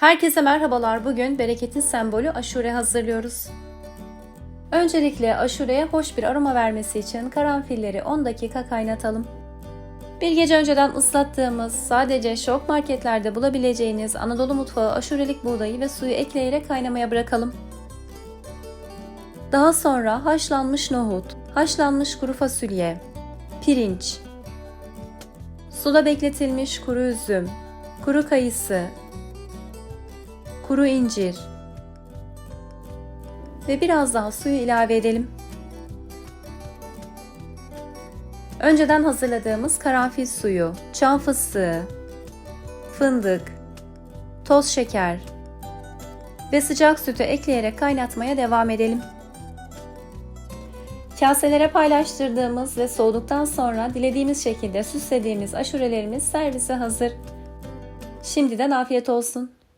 Herkese merhabalar. Bugün bereketin sembolü aşure hazırlıyoruz. Öncelikle aşureye hoş bir aroma vermesi için karanfilleri 10 dakika kaynatalım. Bir gece önceden ıslattığımız, sadece şok marketlerde bulabileceğiniz Anadolu mutfağı aşurelik buğdayı ve suyu ekleyerek kaynamaya bırakalım. Daha sonra haşlanmış nohut, haşlanmış kuru fasulye, pirinç, suda bekletilmiş kuru üzüm, kuru kayısı, kuru incir ve biraz daha suyu ilave edelim. Önceden hazırladığımız karanfil suyu, çam fıstığı, fındık, toz şeker ve sıcak sütü ekleyerek kaynatmaya devam edelim. Kaselere paylaştırdığımız ve soğuduktan sonra dilediğimiz şekilde süslediğimiz aşurelerimiz servise hazır. Şimdiden afiyet olsun.